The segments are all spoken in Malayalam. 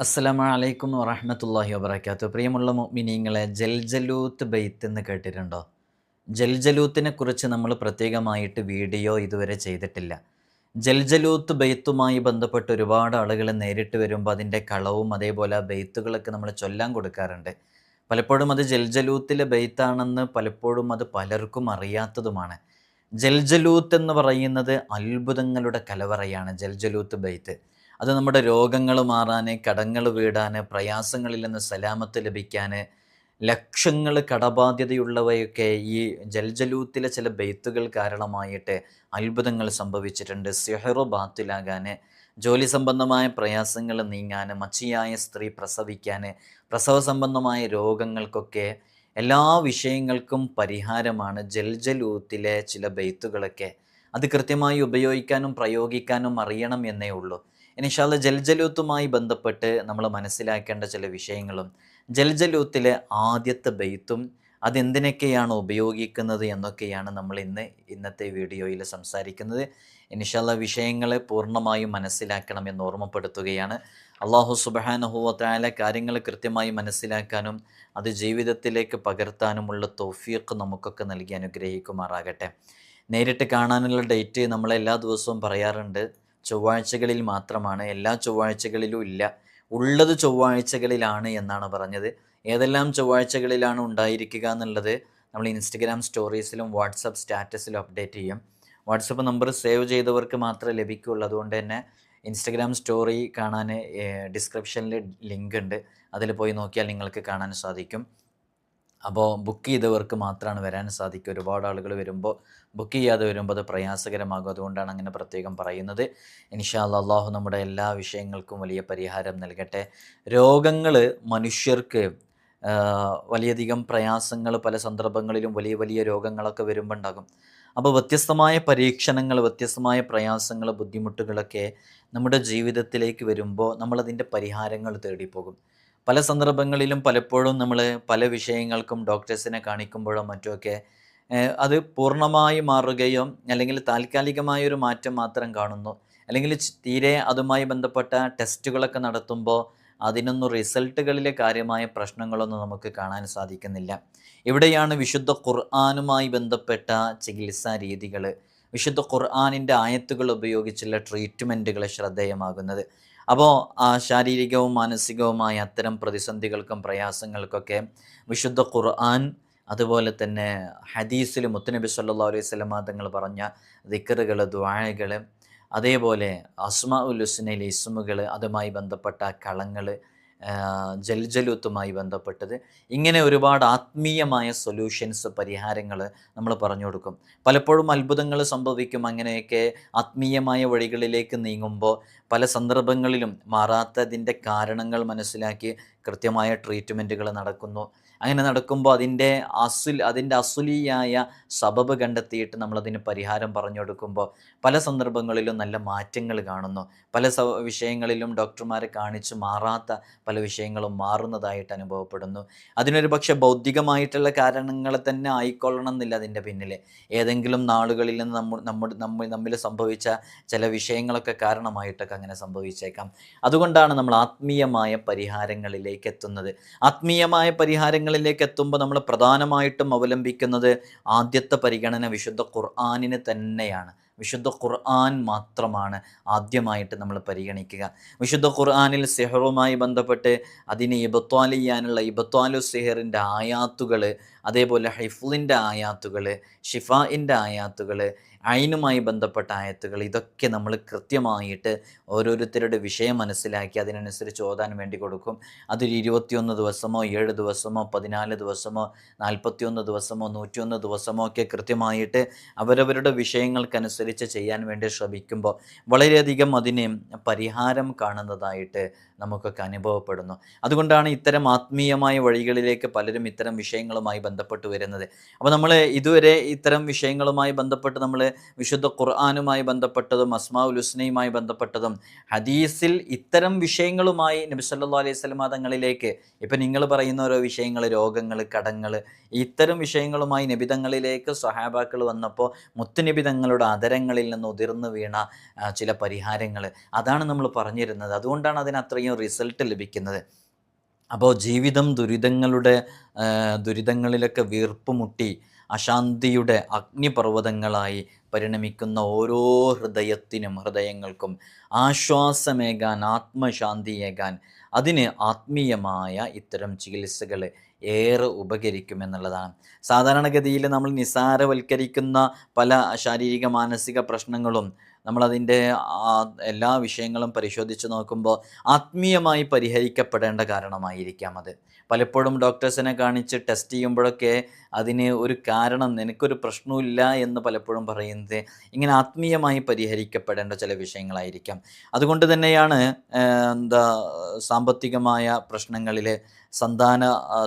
അസ്സലാമു അലൈക്കും വറഹ്മത്തുള്ളാഹി വബറകാതുഹു. പ്രിയമുള്ള മിനിങ്ങളെ ജൽജലൂത്ത് ബെയ്ത്ത് എന്ന് കേട്ടിട്ടുണ്ടോ? ജൽജലൂത്തിനെ കുറിച്ച് നമ്മൾ പ്രത്യേകമായിട്ട് വീഡിയോ ഇതുവരെ ചെയ്തിട്ടില്ല. ജൽജലൂത്ത് ബെയ്ത്തുമായി ബന്ധപ്പെട്ട് ഒരുപാട് ആളുകൾ നേരിട്ട് വരുമ്പോൾ അതിന്റെ കളവും അതേപോലെ ബെയ്ത്തുകളൊക്കെ നമ്മൾ ചൊല്ലാൻ കൊടുക്കാറുണ്ട്. പലപ്പോഴും അത് ജൽജലൂത്തിലെ ബെയ്ത്താണെന്ന് പലപ്പോഴും അത് പലർക്കും അറിയാത്തതുമാണ്. ജൽജലൂത്ത് എന്ന് പറയുന്നത് അത്ഭുതങ്ങളുടെ കലവറയാണ് ജൽജലൂത്ത് ബെയ്ത്ത്. അത് നമ്മുടെ രോഗങ്ങൾ മാറാൻ കടങ്ങൾ വീടാൻ പ്രയാസങ്ങളിൽ നിന്ന് സലാമത്ത് ലഭിക്കാൻ ലക്ഷങ്ങൾ കടബാധ്യതയുള്ളവയൊക്കെ ഈ ജൽജലൂത്തിലെ ചില ബെയ്ത്തുകൾ കാരണമായിട്ട് അത്ഭുതങ്ങൾ സംഭവിച്ചിട്ടുണ്ട്. സിഹറു ബാത്തിലാകാൻ ജോലി സംബന്ധമായ പ്രയാസങ്ങൾ നീങ്ങാൻ മച്ചിയായ സ്ത്രീ പ്രസവിക്കാൻ പ്രസവ സംബന്ധമായ രോഗങ്ങൾക്കൊക്കെ എല്ലാ വിഷയങ്ങൾക്കും പരിഹാരമാണ് ജൽജലൂത്തിലെ ചില ബെയ്ത്തുകളൊക്കെ. അത് കൃത്യമായി ഉപയോഗിക്കാനും പ്രയോഗിക്കാനും അറിയണം എന്നേ ഉള്ളൂ. ഇനിഷാല്ല ജൽജലൂത്തുമായി ബന്ധപ്പെട്ട് നമ്മൾ മനസ്സിലാക്കേണ്ട ചില വിഷയങ്ങളും ജൽജലൂത്തിലെ ആദ്യത്തെ ബെയ്ത്തും അതെന്തിനൊക്കെയാണ് ഉപയോഗിക്കുന്നത് എന്നൊക്കെയാണ് നമ്മൾ ഇന്ന് ഇന്നത്തെ വീഡിയോയിൽ സംസാരിക്കുന്നത്. ഇനിഷാല്ല വിഷയങ്ങളെ പൂർണമായും മനസ്സിലാക്കണം എന്ന് ഓർമ്മപ്പെടുത്തുകയാണ്. അള്ളാഹു സുബഹാനഹുവത്തായ കാര്യങ്ങൾ കൃത്യമായി മനസ്സിലാക്കാനും അത് ജീവിതത്തിലേക്ക് പകർത്താനുമുള്ള തോഫീക്ക് നമുക്കൊക്കെ നൽകി അനുഗ്രഹിക്കുമാറാകട്ടെ. നേരിട്ട് കാണാനുള്ള ഡേറ്റ് നമ്മൾ എല്ലാ ദിവസവും പറയാറുണ്ട്. ചൊവ്വാഴ്ചകളിൽ മാത്രമാണ് എല്ലാ ചൊവ്വാഴ്ചകളിലും ഇല്ല. ഉള്ളത് ചൊവ്വാഴ്ചകളിലാണ് എന്നാണ് പറഞ്ഞത്. ഏതെല്ലാം ചൊവ്വാഴ്ചകളിലാണ് ഉണ്ടായിരിക്കുക എന്നുള്ളത് നമ്മൾ ഇൻസ്റ്റഗ്രാം സ്റ്റോറീസിലും വാട്സപ്പ് സ്റ്റാറ്റസിലും അപ്ഡേറ്റ് ചെയ്യും. വാട്സപ്പ് നമ്പർ സേവ് ചെയ്തവർക്ക് മാത്രമേ ലഭിക്കുകയുള്ളൂ. അതുകൊണ്ട് തന്നെ ഇൻസ്റ്റഗ്രാം സ്റ്റോറി കാണാൻ ഡിസ്ക്രിപ്ഷനിൽ ലിങ്ക് ഉണ്ട്. അതിൽ പോയി നോക്കിയാൽ നിങ്ങൾക്ക് കാണാൻ സാധിക്കും. അപ്പോൾ ബുക്ക് ചെയ്തവർക്ക് മാത്രമാണ് വരാൻ സാധിക്കുക. ഒരുപാട് ആളുകൾ വരുമ്പോൾ ബുക്ക് ചെയ്യാതെ വരുമ്പോൾ അത് പ്രയാസകരമാകും. അതുകൊണ്ടാണ് അങ്ങനെ പ്രത്യേകം പറയുന്നത്. ഇൻഷാ അള്ളാഹു നമ്മുടെ എല്ലാ വിഷയങ്ങൾക്കും വലിയ പരിഹാരം നൽകട്ടെ. രോഗങ്ങൾ മനുഷ്യർക്ക് വലിയധികം പ്രയാസങ്ങൾ പല സന്ദർഭങ്ങളിലും വലിയ വലിയ രോഗങ്ങളൊക്കെ വരുമ്പോൾ ഉണ്ടാകും. അപ്പോൾ വ്യത്യസ്തമായ പരീക്ഷണങ്ങൾ വ്യത്യസ്തമായ പ്രയാസങ്ങൾ ബുദ്ധിമുട്ടുകളൊക്കെ നമ്മുടെ ജീവിതത്തിലേക്ക് വരുമ്പോൾ നമ്മളതിന്റെ പരിഹാരങ്ങൾ തേടിപ്പോകും. പല സന്ദർഭങ്ങളിലും പലപ്പോഴും നമ്മൾ പല വിഷയങ്ങൾക്കും ഡോക്ടേഴ്സിനെ കാണിക്കുമ്പോഴോ മറ്റുമൊക്കെ അത് പൂർണമായി മാറുകയോ അല്ലെങ്കിൽ താൽക്കാലികമായൊരു മാറ്റം മാത്രം കാണുന്നു. അല്ലെങ്കിൽ തീരെ അതുമായി ബന്ധപ്പെട്ട ടെസ്റ്റുകളൊക്കെ നടത്തുമ്പോൾ അതിനൊന്നും റിസൾട്ടുകളിലെ കാര്യമായ പ്രശ്നങ്ങളൊന്നും നമുക്ക് കാണാൻ സാധിക്കുന്നില്ല. ഇവിടെയാണ് വിശുദ്ധ ഖുർആാനുമായി ബന്ധപ്പെട്ട ചികിത്സാ രീതികൾ വിശുദ്ധ ഖുർആാനിന്റെ ആയത്തുകൾ ഉപയോഗിച്ചുള്ള ട്രീറ്റ്മെന്റുകൾ ശ്രദ്ധേയമാകുന്നത്. അപ്പോൾ ആ ശാരീരികവും മാനസികവുമായ അത്തരം പ്രതിസന്ധികൾക്കും പ്രയാസങ്ങൾക്കൊക്കെ വിശുദ്ധ ഖുർആൻ അതുപോലെ തന്നെ ഹദീസിൽ മുത്തനബി സല്ലാ അലൈഹി സ്വലമ തങ്ങൾ പറഞ്ഞ ദിക്കറുകൾ ദ്വാഴകൾ അതേപോലെ അസ്മാ ഉൽ ഹുസ്നയിലെ ഇസ്മുകൾ അതുമായി ബന്ധപ്പെട്ട കളങ്ങൾ ജൽജലൂത്തുമായി ബന്ധപ്പെട്ടത്. ഇങ്ങനെ ഒരുപാട് ആത്മീയമായ സൊല്യൂഷൻസ് പരിഹാരങ്ങൾ നമ്മൾ പറഞ്ഞു കൊടുക്കും. പലപ്പോഴും അത്ഭുതങ്ങൾ സംഭവിക്കും. അങ്ങനെയൊക്കെ ആത്മീയമായ വഴികളിലേക്ക് നീങ്ങുമ്പോൾ പല സന്ദർഭങ്ങളിലും മാറാത്തതിന്റെ കാരണങ്ങൾ മനസ്സിലാക്കി കൃത്യമായ ട്രീറ്റ്മെന്റുകൾ നടക്കുന്നു. അങ്ങനെ നടക്കുമ്പോൾ അതിന്റെ അസുൽ അതിന്റെ അസുലിയായ സബബ് കണ്ടെത്തിയിട്ട് നമ്മളതിന് പരിഹാരം പറഞ്ഞു കൊടുക്കുമ്പോൾ പല സന്ദർഭങ്ങളിലും നല്ല മാറ്റങ്ങൾ കാണുന്നു. പല വിഷയങ്ങളിലും ഡോക്ടർമാരെ കാണിച്ച് മാറാത്ത പല വിഷയങ്ങളും മാറുന്നതായിട്ട് അനുഭവപ്പെടുന്നു. അതിനൊരു പക്ഷേ ബൗദ്ധികമായിട്ടുള്ള കാരണങ്ങൾ തന്നെ ആയിക്കൊള്ളണം എന്നില്ല അതിന്റെ പിന്നിൽ ഏതെങ്കിലും നാളുകളിൽ നിന്ന് നമ്മൾ നമ്മുടെ നമ്മൾ നമ്മിൽ സംഭവിച്ച ചില വിഷയങ്ങളൊക്കെ കാരണമായിട്ടൊക്കെ അങ്ങനെ സംഭവിച്ചേക്കാം. അതുകൊണ്ടാണ് നമ്മൾ ആത്മീയമായ പരിഹാരങ്ങളിലേക്ക് എത്തുന്നത്. ആത്മീയമായ പരിഹാരങ്ങളിലേക്ക് എത്തുമ്പോൾ നമ്മൾ പ്രധാനമായിട്ടും അവലംബിക്കുന്നത് ആദ്യത്തെ പരിഗണന വിശുദ്ധ ഖുർആാനിന് തന്നെയാണ്. വിശുദ്ധ ഖുർആൻ മാത്രമാണ് ആദ്യമായിട്ട് നമ്മൾ പരിഗണിക്കുക. വിശുദ്ധ ഖുർആനിൽ സിഹറുമായി ബന്ധപ്പെട്ട് അതിനെ ഇബത്വാലിയാനുള്ള ഇബത്വാലു സിഹറിന്റെ ആയാത്തുകൾ അതേപോലെ ഹൈഫുലിന്റെ ആയാത്തുകൾ ഷിഫായിന്റെ ആയാത്തുകൾ അയിനുമായി ബന്ധപ്പെട്ട ആയത്തുകൾ ഇതൊക്കെ നമ്മൾ കൃത്യമായിട്ട് ഓരോരുത്തരുടെ വിഷയം മനസ്സിലാക്കി അതിനനുസരിച്ച് ഓതാൻ വേണ്ടി കൊടുക്കും. അതൊരു ഇരുപത്തിയൊന്ന് ദിവസമോ ഏഴ് ദിവസമോ പതിനാല് ദിവസമോ നാൽപ്പത്തിയൊന്ന് ദിവസമോ നൂറ്റിയൊന്ന് ദിവസമോ ഒക്കെ കൃത്യമായിട്ട് അവരവരുടെ വിഷയങ്ങൾക്കനുസരിച്ച് ചെയ്യാൻ വേണ്ടി ശ്രമിക്കുമ്പോൾ വളരെയധികം അതിന് പരിഹാരം കാണുന്നതായിട്ട് നമുക്കൊക്കെ അനുഭവപ്പെടുന്നു. അതുകൊണ്ടാണ് ഇത്തരം ആത്മീയമായ വഴികളിലേക്ക് പലരും ഇത്തരം വിഷയങ്ങളുമായി ബന്ധപ്പെട്ട് വരുന്നത്. അപ്പോൾ നമ്മൾ ഇതുവരെ ഇത്തരം വിഷയങ്ങളുമായി ബന്ധപ്പെട്ട് നമ്മൾ വിശുദ്ധ ഖുർആാനുമായി ബന്ധപ്പെട്ടതും അസ്മാ ഉലുസ്നയുമായി ബന്ധപ്പെട്ടതും ഹദീസിൽ ഇത്തരം വിഷയങ്ങളുമായി നബി സല്ലാ അലൈഹി സ്വലമാ തങ്ങളിലേക്ക് ഇപ്പം നിങ്ങൾ പറയുന്ന ഓരോ വിഷയങ്ങൾ രോഗങ്ങൾ കടങ്ങൾ ഇത്തരം വിഷയങ്ങളുമായി നിബിതങ്ങളിലേക്ക് സ്വഹാബാക്കൾ വന്നപ്പോൾ മുത്തുനിബിതങ്ങളുടെ അതരങ്ങളിൽ നിന്ന് ഉതിർന്നു വീണ ചില പരിഹാരങ്ങൾ അതാണ് നമ്മൾ പറഞ്ഞിരുന്നത്. അതുകൊണ്ടാണ് അതിനത്ര അത്രയും റിസൾട്ട് ലഭിക്കുന്നത്. അപ്പോൾ ജീവിതം ദുരിതങ്ങളുടെ ദുരിതങ്ങളിലൊക്കെ വീർപ്പ് മുട്ടി അശാന്തിയുടെ അഗ്നിപർവതങ്ങളായി പരിണമിക്കുന്ന ഓരോ ഹൃദയത്തിനും ഹൃദയങ്ങൾക്കും ആശ്വാസമേകാൻ ആത്മശാന്തിയേകാൻ അതിന് ആത്മീയമായ ഇത്തരം ചികിത്സകൾ ഏറെ ഉപകരിക്കുമെന്നുള്ളതാണ്. സാധാരണഗതിയിൽ നമ്മൾ നിസാരവൽക്കരിക്കുന്ന പല ശാരീരിക മാനസിക പ്രശ്നങ്ങളും നമ്മളതിന്റെ എല്ലാ വിഷയങ്ങളും പരിശോധിച്ച് നോക്കുമ്പോൾ ആത്മീയമായി പരിഹരിക്കപ്പെടേണ്ട കാരണമായിരിക്കാം അത്. പലപ്പോഴും ഡോക്ടേഴ്സിനെ കാണിച്ച് ടെസ്റ്റ് ചെയ്യുമ്പോഴൊക്കെ അതിന് ഒരു കാരണം നിനക്കൊരു പ്രശ്നമില്ല എന്ന് പലപ്പോഴും പറയുന്നത് ഇങ്ങനെ ആത്മീയമായി പരിഹരിക്കപ്പെടേണ്ട ചില വിഷയങ്ങളായിരിക്കാം. അതുകൊണ്ട് തന്നെയാണ് എന്താ സാമ്പത്തികമായ പ്രശ്നങ്ങളിൽ സന്താന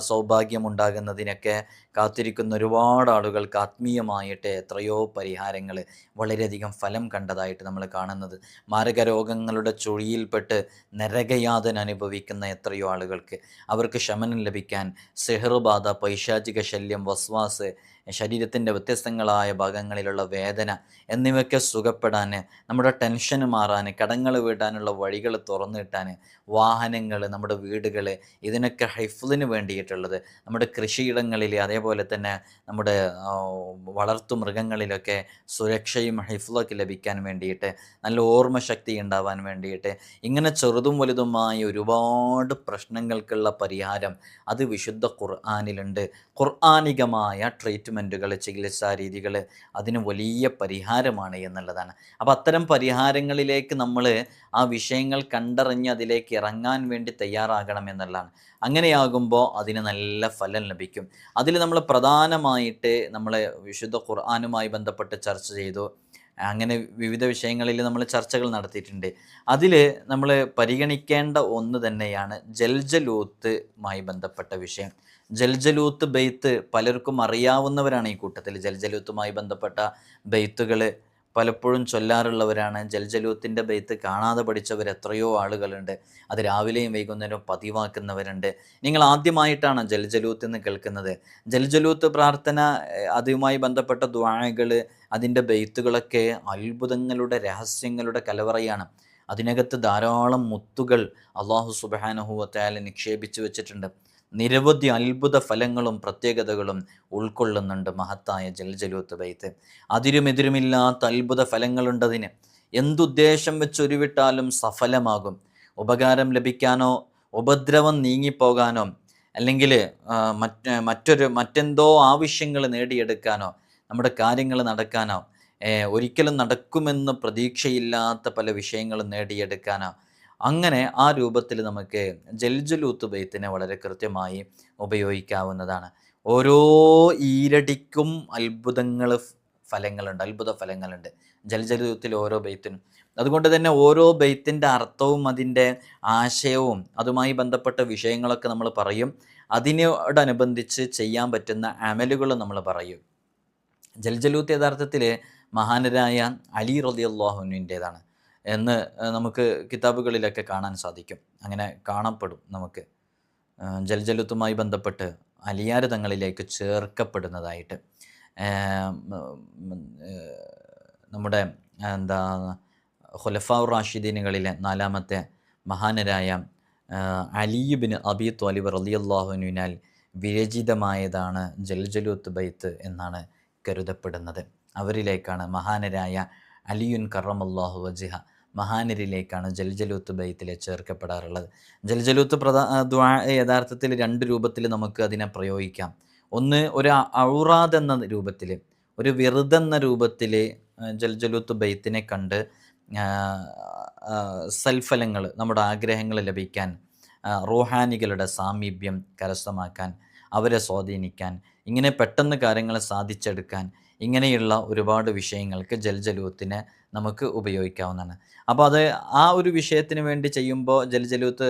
സൗഭാഗ്യം ഉണ്ടാകുന്നതിനൊക്കെ കാത്തിരിക്കുന്ന ഒരുപാട് ആളുകൾക്ക് ആത്മീയമായിട്ട് എത്രയോ പരിഹാരങ്ങൾ വളരെയധികം ഫലം കണ്ടതായിട്ട് നമ്മൾ കാണുന്നത്. മാരക രോഗങ്ങളുടെ ചുഴിയിൽപ്പെട്ട് നരകയാതന അനുഭവിക്കുന്ന എത്രയോ ആളുകൾക്ക് അവർക്ക് ശമനം ലഭിക്കാൻ സെഹറുബാധ പൈശാചിക ശല്യം വസ്വാസ് ശരീരത്തിന്റെ വ്യത്യസ്തങ്ങളായ ഭാഗങ്ങളിലുള്ള വേദന എന്നിവയൊക്കെ സുഖപ്പെടാൻ നമ്മുടെ ടെൻഷൻ മാറാൻ കടങ്ങൾ വീട്ടാനുള്ള വഴികൾ തുറന്നിട്ടാൻ വാഹനങ്ങൾ നമ്മുടെ വീടുകൾ ഇതിനൊക്കെ ഹൈഫിന് വേണ്ടിയിട്ടുള്ളത്. നമ്മുടെ കൃഷിയിടങ്ങളിൽ അതേപോലെ തന്നെ നമ്മുടെ വളർത്തു മൃഗങ്ങളിലൊക്കെ സുരക്ഷയും ഹൈഫിലൊക്കെ ലഭിക്കാൻ വേണ്ടിയിട്ട് നല്ല ഓർമ്മശക്തി ഉണ്ടാവാൻ വേണ്ടിയിട്ട് ഇങ്ങനെ ചെറുതും വലുതുമായ ഒരുപാട് പ്രശ്നങ്ങൾക്കുള്ള പരിഹാരം അത് വിശുദ്ധ ഖുർആാനിലുണ്ട്. ഖുർആാനികമായ ട്രീറ്റ്മെന്റുകൾ ചികിത്സാ രീതികൾ അതിന് വലിയ പരിഹാരമാണ് എന്നുള്ളതാണ്. അപ്പോൾ അത്തരം പരിഹാരങ്ങളിലേക്ക് നമ്മൾ ആ വിഷയങ്ങൾ കണ്ടറിഞ്ഞ് അതിലേക്ക് ഇറങ്ങാൻ വേണ്ടി തയ്യാറാകണം എന്നുള്ളതാണ്. അങ്ങനെയാകുമ്പോൾ അതിന് നല്ല ഫലം ലഭിക്കും. അതിൽ നമ്മൾ പ്രധാനമായിട്ട് നമ്മൾ വിശുദ്ധ ഖുർആാനുമായി ബന്ധപ്പെട്ട് ചർച്ച ചെയ്തു. അങ്ങനെ വിവിധ വിഷയങ്ങളിൽ നമ്മൾ ചർച്ചകൾ നടത്തിയിട്ടുണ്ട്. അതിൽ നമ്മൾ പരിഗണിക്കേണ്ട ഒന്ന് തന്നെയാണ് ജൽജലൂത്തുമായി ബന്ധപ്പെട്ട വിഷയം. ജൽജലൂത്ത് ബെയ്ത്ത് പലർക്കും അറിയാവുന്നവരാണ് ഈ കൂട്ടത്തിൽ. ജൽജലൂത്തുമായി ബന്ധപ്പെട്ട ബെയ്ത്തുകൾ പലപ്പോഴും ചൊല്ലാറുള്ളവരാണ്. ജൽജലൂത്തിന്റെ ബെയ്ത്ത് കാണാതെ പഠിച്ചവർ എത്രയോ ആളുകളുണ്ട്. അത് രാവിലെയും വൈകുന്നേരവും പതിവാക്കുന്നവരുണ്ട്. നിങ്ങൾ ആദ്യമായിട്ടാണ് ജൽജലൂത്ത് എന്ന് കേൾക്കുന്നത്. ജൽജലൂത്ത് പ്രാർത്ഥന അതുമായി ബന്ധപ്പെട്ട ദ്വാഴകൾ അതിന്റെ ബെയ്ത്തുകളൊക്കെ അത്ഭുതങ്ങളുടെ രഹസ്യങ്ങളുടെ കലവറയാണ്. അതിനകത്ത് ധാരാളം മുത്തുകൾ അള്ളാഹു സുബാനഹുവത്തായാലും നിക്ഷേപിച്ചു വെച്ചിട്ടുണ്ട്. നിരവധി അത്ഭുത ഫലങ്ങളും പ്രത്യേകതകളും ഉൾക്കൊള്ളുന്നുണ്ട് മഹത്തായ ജൽജലൂത്ത് ബൈത്ത്. അതിരുമെതിരുമില്ലാത്ത അത്ഭുത ഫലങ്ങളുണ്ടതിന് എന്തുദ്ദേശം വെച്ചൊരുവിട്ടാലും സഫലമാകും. ഉപകാരം ലഭിക്കാനോ ഉപദ്രവം നീങ്ങിപ്പോകാനോ അല്ലെങ്കിൽ മറ്റ് മറ്റൊരു മറ്റെന്തോ ആവശ്യങ്ങൾ നേടിയെടുക്കാനോ നമ്മുടെ കാര്യങ്ങൾ നടക്കാനോ ഒരിക്കലും നടക്കുമെന്ന് പ്രതീക്ഷയില്ലാത്ത പല വിഷയങ്ങളും നേടിയെടുക്കാനോ അങ്ങനെ ആ രൂപത്തിൽ നമുക്ക് ജൽജലൂത്ത് ബൈത്തിനെ വളരെ കൃത്യമായി ഉപയോഗിക്കാവുന്നതാണ്. ഓരോ ഈരടിക്കും അത്ഭുതങ്ങൾ ഫലങ്ങളുണ്ട് അത്ഭുത ഫലങ്ങളുണ്ട് ജൽജലൂത്തിൽ ഓരോ ബെയ്ത്തിനും അതുകൊണ്ട് തന്നെ ഓരോ ബെയ്ത്തിന്റെ അർത്ഥവും അതിന്റെ ആശയവും അതുമായി ബന്ധപ്പെട്ട വിഷയങ്ങളൊക്കെ നമ്മൾ പറയും. അതിനോടനുബന്ധിച്ച് ചെയ്യാൻ പറ്റുന്ന അമലുകൾ നമ്മൾ പറയും. ജൽജലൂത്ത് യഥാർത്ഥത്തിൽ മഹാനരായ അലി റതി അള്ളാഹുവിന്റേതാണ് എന്ന് നമുക്ക് കിതാബുകളിലൊക്കെ കാണാൻ സാധിക്കും. അങ്ങനെ കാണപ്പെടും നമുക്ക്. ജലജലത്തുമായി ബന്ധപ്പെട്ട് അലിയാർ തങ്ങളിലേക്ക് ചേർക്കപ്പെടുന്നതായിട്ട്. നമ്മുടെ എന്താ ഹുലഫാ റാഷിദീനുകളിലെ നാലാമത്തെ മഹാനരായ അലിയുബിന് അബി ത്വാലിബ് റലിയല്ലാഹുവിനാൽ വിരചിതമായതാണ് ജൽജലൂത്ത് ബൈത്ത് എന്നാണ് കരുതപ്പെടുന്നത്. അവരിലേക്കാണ് മഹാനരായ അലിയുൻ കറമല്ലാഹു വജിഹ മഹാനരിലേക്കാണ് ജൽജലൂത്ത് ബൈത്തിൽ ചേർക്കപ്പെടാറുള്ളത്. ജൽജലൂത്ത് പ്രധാ ദ്വാ യഥാർത്ഥത്തിൽ രണ്ട് രൂപത്തിൽ നമുക്ക് അതിനെ പ്രയോഗിക്കാം. ഒന്ന് ഒരു ഔറാദ് എന്ന രൂപത്തിൽ ഒരു വിറുതെന്ന രൂപത്തിൽ ജൽജലൂത്ത് ബൈത്തിനെ കണ്ട് സൽഫലങ്ങൾ നമ്മുടെ ആഗ്രഹങ്ങൾ ലഭിക്കാൻ റൂഹാനികളുടെ സാമീപ്യം കരസ്ഥമാക്കാൻ അവരെ സ്വാധീനിക്കാൻ ഇങ്ങനെ പെട്ടെന്ന് കാര്യങ്ങൾ സാധിച്ചെടുക്കാൻ ഇങ്ങനെയുള്ള ഒരുപാട് വിഷയങ്ങൾക്ക് ജൽജലൂത്തിനെ നമുക്ക് ഉപയോഗിക്കാവുന്നതാണ്. അപ്പോൾ അത് ആ ഒരു വിഷയത്തിന് വേണ്ടി ചെയ്യുമ്പോൾ ജൽജലൂത്ത്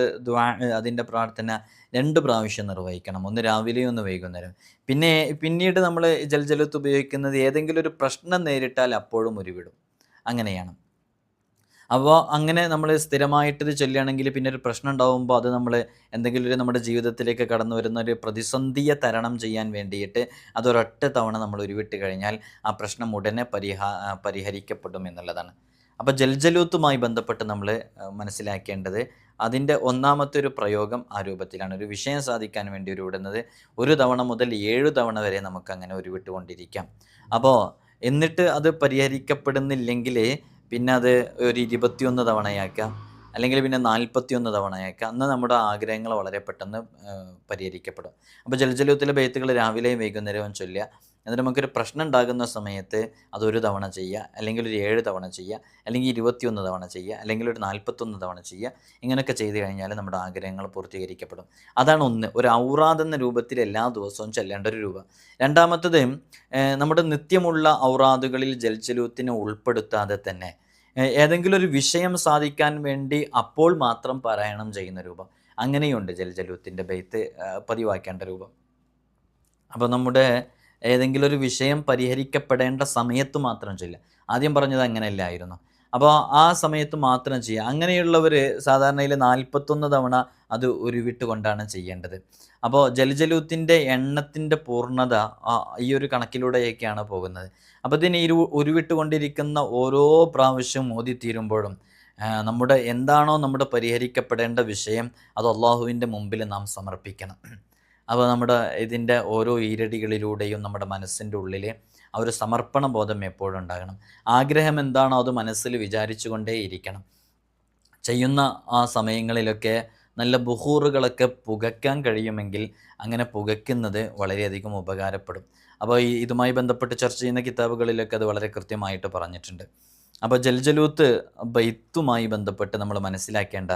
അതിന്റെ പ്രാർത്ഥന രണ്ട് പ്രാവശ്യം നിർവഹിക്കണം. ഒന്ന് രാവിലെയും ഒന്ന് വൈകുന്നേരം. പിന്നെ പിന്നീട് നമ്മൾ ജൽജലൂത്ത് ഉപയോഗിക്കുന്നത് ഏതെങ്കിലും ഒരു പ്രശ്നം നേരിട്ടാൽ അപ്പോഴും ഉരുവിടും അങ്ങനെയാണ്. അപ്പോൾ അങ്ങനെ നമ്മൾ സ്ഥിരമായിട്ട് ഇത് ചൊല്ലുകയാണെങ്കിൽ പിന്നെ ഒരു പ്രശ്നം ഉണ്ടാകുമ്പോൾ അത് നമ്മൾ എന്തെങ്കിലും ഒരു നമ്മുടെ ജീവിതത്തിലേക്ക് കടന്നു വരുന്ന ഒരു പ്രതിസന്ധിയെ തരണം ചെയ്യാൻ വേണ്ടിയിട്ട് അതൊരൊറ്റ തവണ നമ്മൾ ഉരുവിട്ട് കഴിഞ്ഞാൽ ആ പ്രശ്നം ഉടനെ പരിഹാ പരിഹരിക്കപ്പെടും എന്നുള്ളതാണ്. അപ്പോൾ ജൽജലൂത്തുമായി ബന്ധപ്പെട്ട് നമ്മൾ മനസ്സിലാക്കേണ്ടത് അതിന്റെ ഒന്നാമത്തെ ഒരു പ്രയോഗം ആ രൂപത്തിലാണ്. ഒരു വിഷയം സാധിക്കാൻ വേണ്ടി ഉരുവിടുന്നത് ഒരു തവണ മുതൽ ഏഴു തവണ വരെ നമുക്ക് അങ്ങനെ ഉരുവിട്ടുകൊണ്ടിരിക്കാം. അപ്പോൾ എന്നിട്ട് അത് പരിഹരിക്കപ്പെടുന്നില്ലെങ്കിൽ പിന്നെ അത് ഒരു ഇരുപത്തിയൊന്ന് തവണയാക്കാം അല്ലെങ്കിൽ പിന്നെ നാൽപ്പത്തിയൊന്ന് തവണയാക്കാം അന്ന് നമ്മുടെ ആഗ്രഹങ്ങൾ വളരെ പെട്ടെന്ന് പരിഹരിക്കപ്പെടും. അപ്പോൾ ജലജലത്തിലെ ബെയ്ത്തുകൾ രാവിലെയും വൈകുന്നേരവും ചൊല്ലുക. എന്നിട്ട് നമുക്കൊരു പ്രശ്നം ഉണ്ടാകുന്ന സമയത്ത് അതൊരു തവണ ചെയ്യുക അല്ലെങ്കിൽ ഒരു ഏഴ് തവണ ചെയ്യുക അല്ലെങ്കിൽ ഇരുപത്തിയൊന്ന് തവണ ചെയ്യുക അല്ലെങ്കിൽ ഒരു നാൽപ്പത്തൊന്ന് തവണ ചെയ്യുക ഇങ്ങനെയൊക്കെ ചെയ്ത് കഴിഞ്ഞാൽ നമ്മുടെ ആഗ്രഹങ്ങൾ പൂർത്തീകരിക്കപ്പെടും. അതാണ് ഒന്ന്. ഒരു ഔറാദ് എന്ന രൂപത്തിൽ എല്ലാ ദിവസവും ചെല്ലേണ്ട ഒരു രൂപ. രണ്ടാമത്തത് നമ്മുടെ നിത്യമുള്ള ഔറാദുകളിൽ ജൽജലൂത്തിനെ ഉൾപ്പെടുത്താതെ തന്നെ ഏതെങ്കിലും ഒരു വിഷയം സാധിക്കാൻ വേണ്ടി അപ്പോൾ മാത്രം പാരായണം ചെയ്യുന്ന രൂപം. അങ്ങനെയുണ്ട് ജൽജലൂത്തിന്റെ ബെയ്ത്ത് പതിവാക്കേണ്ട രൂപം. അപ്പോൾ നമ്മുടെ ഏതെങ്കിലും ഒരു വിഷയം പരിഹരിക്കപ്പെടേണ്ട സമയത്ത് മാത്രം ചെയ്യുക ആദ്യം പറഞ്ഞത് അങ്ങനെയല്ലായിരുന്നു. അപ്പോൾ ആ സമയത്ത് മാത്രം ചെയ്യുക. അങ്ങനെയുള്ളവർ സാധാരണയിൽ നാൽപ്പത്തൊന്ന് തവണ അത് ഉരുവിട്ട് കൊണ്ടാണ് ചെയ്യേണ്ടത്. അപ്പോൾ ജലജലൂത്തിന്റെ എണ്ണത്തിന്റെ പൂർണത ഈ ഒരു കണക്കിലൂടെയൊക്കെയാണ് പോകുന്നത്. അപ്പോൾ ഇതിന് ഇരു ഉരുവിട്ടുകൊണ്ടിരിക്കുന്ന ഓരോ പ്രാവശ്യം തീരുമ്പോഴും നമ്മുടെ എന്താണോ നമ്മുടെ പരിഹരിക്കപ്പെടേണ്ട വിഷയം അത് അള്ളാഹുവിന്റെ മുമ്പിൽ നാം സമർപ്പിക്കണം. അപ്പോൾ നമ്മുടെ ഇതിന്റെ ഓരോ ഈരടികളിലൂടെയും നമ്മുടെ മനസ്സിന്റെ ഉള്ളിൽ ആ ഒരു സമർപ്പണ ബോധം എപ്പോഴും ഉണ്ടാകണം. ആഗ്രഹം എന്താണോ അത് മനസ്സിൽ വിചാരിച്ചു കൊണ്ടേ ഇരിക്കണം. ചെയ്യുന്ന ആ സമയങ്ങളിലൊക്കെ നല്ല ബുഹൂറുകളൊക്കെ പുകയ്ക്കാൻ കഴിയുമെങ്കിൽ അങ്ങനെ പുകയ്ക്കുന്നത് വളരെയധികം ഉപകാരപ്പെടും. അപ്പോൾ ഈ ഇതുമായി ബന്ധപ്പെട്ട് ചർച്ച ചെയ്യുന്ന കിതാബുകളിലൊക്കെ അത് വളരെ കൃത്യമായിട്ട് പറഞ്ഞിട്ടുണ്ട്. അപ്പോൾ ജൽജലൂത്ത് ബൈത്തുമായി ബന്ധപ്പെട്ട് നമ്മൾ മനസ്സിലാക്കേണ്ട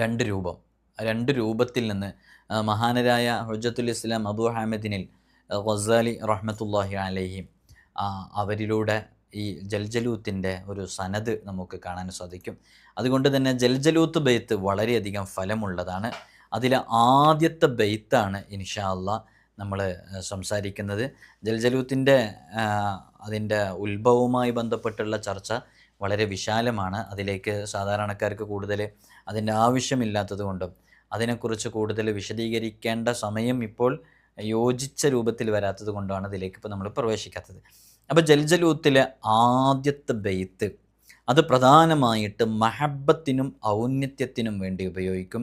രണ്ട് രൂപം. രണ്ട് രൂപത്തിൽ നിന്ന് മഹാനരായ ഹുജത്തുൽ ഇസ്ലാം അബു അഹമ്മദിനിൽ ഖസാലി റഹ്മത്തുല്ലാഹി അലഹി. അവരിലൂടെ ഈ ജൽജലൂത്തിന്റെ ഒരു സനത് നമുക്ക് കാണാൻ സാധിക്കും. അതുകൊണ്ട് തന്നെ ജൽജലൂത്ത് ബെയ്ത്ത് വളരെയധികം ഫലമുള്ളതാണ്. അതിലെ ആദ്യത്തെ ബെയ്ത്താണ് ഇൻഷാ അള്ളാ നമ്മൾ സംസാരിക്കുന്നത്. ജൽജലൂത്തിന്റെ അതിന്റെ ഉത്ഭവവുമായി ബന്ധപ്പെട്ടുള്ള ചർച്ച വളരെ വിശാലമാണ്. അതിലേക്ക് സാധാരണക്കാർക്ക് കൂടുതൽ അതിന്റെ ആവശ്യമില്ലാത്തത് കൊണ്ടും അതിനെക്കുറിച്ച് കൂടുതൽ വിശദീകരിക്കേണ്ട സമയം ഇപ്പോൾ യോജിച്ച രൂപത്തിൽ വരാത്തത് കൊണ്ടാണ് അതിലേക്ക് ഇപ്പോൾ നമ്മൾ പ്രവേശിക്കാത്തത്. അപ്പോൾ ജൽജലൂത്തിലെ ആദ്യത്തെ ബെയ്ത്ത് അത് പ്രധാനമായിട്ട് മഹബത്തിനും ഔന്നത്യത്തിനും വേണ്ടി ഉപയോഗിക്കും.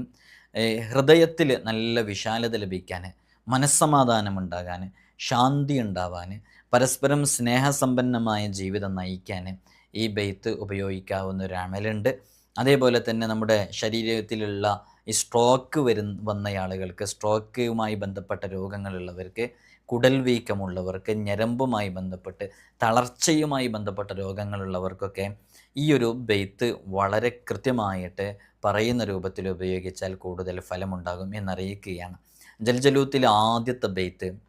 ഹൃദയത്തിൽ നല്ല വിശാലത ലഭിക്കാൻ മനസ്സമാധാനം ഉണ്ടാകാൻ ശാന്തി ഉണ്ടാവാൻ പരസ്പരം സ്നേഹസമ്പന്നമായ ജീവിതം നയിക്കാൻ ഈ ബെയ്ത്ത് ഉപയോഗിക്കാവുന്ന ഒരു അമലുണ്ട്. അതേപോലെ തന്നെ നമ്മുടെ ശരീരത്തിലുള്ള ഈ സ്ട്രോക്ക് വരുന്ന വന്ന ആളുകൾക്ക് സ്ട്രോക്കുമായി ബന്ധപ്പെട്ട രോഗങ്ങളുള്ളവർക്ക് കുടൽ വീക്കമുള്ളവർക്ക് ഞരമ്പുമായി ബന്ധപ്പെട്ട് തളർച്ചയുമായി ബന്ധപ്പെട്ട രോഗങ്ങളുള്ളവർക്കൊക്കെ ഈ ഒരു ബെയ്ത്ത് വളരെ കൃത്യമായിട്ട് പറയുന്ന രൂപത്തിൽ ഉപയോഗിച്ചാൽ കൂടുതൽ ഫലമുണ്ടാകും എന്നറിയിക്കുകയാണ്. ജൽജലൂത്തിലെ ആദ്യത്തെ ബെയ്ത്ത്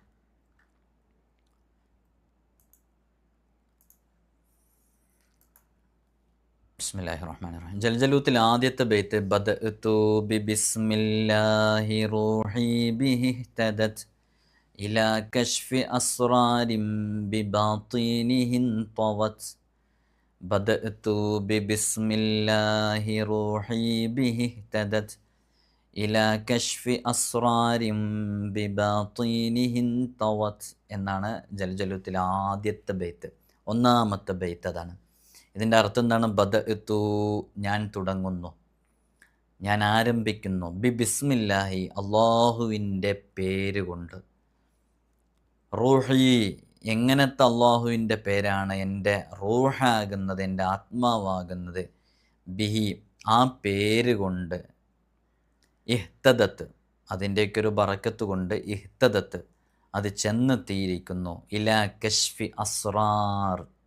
ബിസ്മില്ലാഹി റഹ്മാൻ റഹീം ജൽജലൂത്തിൽ ആദ്യത്തെ ബൈത്ത് ബദ തു ബി ബിസ്മില്ലാഹി റൂഹി ബിഹി തദത് ഇലാ കശ്ഫി അസ്റാരിം ബി ബാത്തിനിഹിൻ തവത് ബദ തു ബി ബിസ്മില്ലാഹി റൂഹി ബിഹി തദത് ഇലാ കശ്ഫി അസ്റാരിം ബി ബാത്തിനിഹിൻ തവത് എന്നാണ് ജൽജലൂത്തിൽ ആദ്യത്തെ ബൈത്ത്. ഒന്നാമത്തെ ബെയ്ത്ത് അതാണ്. ഇതിന്റെ അർത്ഥം എന്താണ്? ബദ എത്തു ഞാൻ തുടങ്ങുന്നു. ഞാൻ ആരംഭിക്കുന്നു. ബി ബിസ്മില്ലാഹി അള്ളാഹുവിന്റെ പേര് കൊണ്ട്. റൂഹി എങ്ങനത്തെ അള്ളാഹുവിന്റെ പേരാണ് എന്റെ റൂഹാകുന്നത് എന്റെ ആത്മാവാകുന്നത്? ബിഹി ആ പേര് കൊണ്ട്. ഇഹ്തദത്ത് അതിന്റെയൊക്കെ ഒരു ബറക്കത്ത് കൊണ്ട് ഇഹ്തദത്ത് അത് ചെന്നെത്തിയിരിക്കുന്നു. ഇല കശ്ഫി അസ്റാർ.